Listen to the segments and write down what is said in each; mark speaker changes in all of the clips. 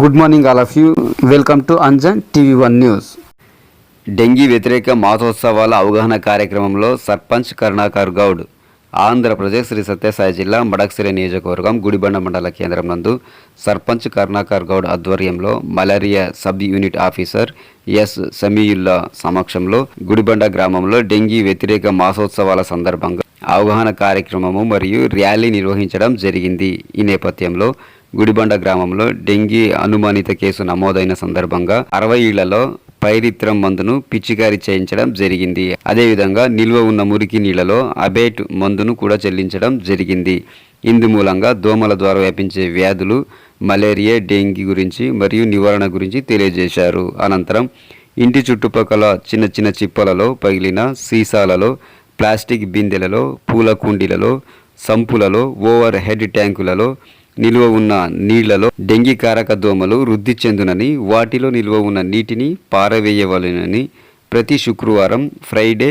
Speaker 1: Good morning all of you. Welcome to Anjan TV one news
Speaker 2: dengue వ్యతిరేక మాసోత్సవాల అవగాహన కార్యక్రమంలో సర్పంచ్ కరుణాకర్ గౌడ్ ఆంధ్రప్రదేశ్ శ్రీ సత్యసాయి జిల్లా మడక్సిరి నియోజకవర్గం గుడిబండ మండల కేంద్రం నందు సర్పంచ్ కరుణాకర్ గౌడ్ ఆధ్వర్యంలో malaria sub unit officer S Samiullah సమక్షంలో గుడిబండ గ్రామంలో డెంగీ వ్యతిరేక మాసోత్సవాల సందర్భంగా అవగాహన కార్యక్రమము మరియు ర్యాలీ నిర్వహించడం జరిగింది. ఈ నేపథ్యంలో గుడిబండ గ్రామంలో డెంగీ అనుమానిత కేసు నమోదైన సందర్భంగా అరవై ఇళ్ళలో పైరిత్రం మందును పిచికారీ చేయించడం జరిగింది. అదేవిధంగా నిల్వ ఉన్న మురికి నీళ్ళలో అబేట్ మందును కూడా చెల్లించడం జరిగింది. ఇందు మూలంగా దోమల ద్వారా వ్యాపించే వ్యాధులు మలేరియా డెంగీ గురించి మరియు నివారణ గురించి తెలియజేశారు. అనంతరం ఇంటి చుట్టుపక్కల చిన్న చిన్న చిప్పలలో పగిలిన సీసాలలో ప్లాస్టిక్ బిందెలలో పూల కుండీలలో సంపులలో ఓవర్ హెడ్ ట్యాంకులలో నిల్వ ఉన్న నీళ్ళలో డెంగీ కారక దోమలు వృద్ధి చెందునని వాటిలో నిల్వ ఉన్న నీటిని పారవేయవలెనని ప్రతి శుక్రవారం ఫ్రైడే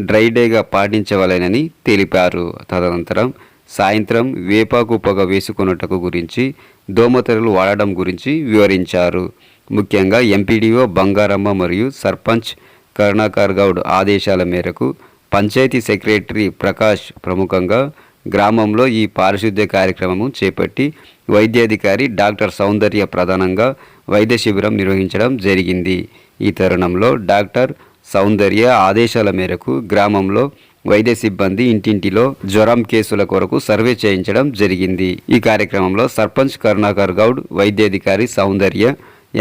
Speaker 2: డ్రైడేగా పాటించవలెనని తెలిపారు. తదనంతరం సాయంత్రం వేపాకు పొగ వేసుకొనుటకు గురించి దోమతెరలు వాడడం గురించి వివరించారు. ముఖ్యంగా ఎంపీడీఓ బంగారమ్మ మరియు సర్పంచ్ కరుణాకర్ గౌడ్ ఆదేశాల మేరకు పంచాయతీ సెక్రటరీ ప్రకాష్ ప్రముఖంగా గ్రామంలో ఈ పారిశుద్ధ్య కార్యక్రమము చేపట్టి వైద్యాధికారి డాక్టర్ సౌందర్య ప్రధానంగా వైద్య శిబిరం నిర్వహించడం జరిగింది. ఈ తరుణంలో డాక్టర్ సౌందర్య ఆదేశాల మేరకు గ్రామంలో వైద్య సిబ్బంది ఇంటింటిలో జ్వరం కేసుల కొరకు సర్వే చేయించడం జరిగింది. ఈ కార్యక్రమంలో సర్పంచ్ కరుణాకర్ గౌడ్ వైద్యాధికారి Soundarya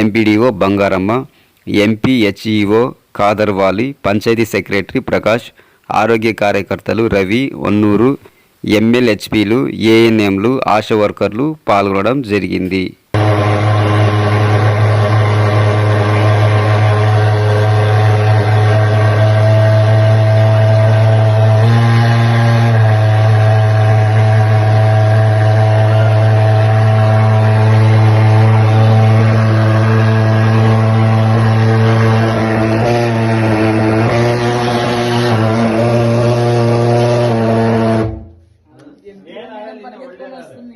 Speaker 2: MPDO Bangaramma MP HEO Kadarvali panchayat secretary Prakash ఆరోగ్య కార్యకర్తలు రవి ఒన్నూరు ఎమ్మెల్యేహెచ్పీలు ఏఎన్ఎంలు ఆశా వర్కర్లు పాల్గొనడం జరిగింది. మేడం పరిగెత్తుకొని వస్తుంది.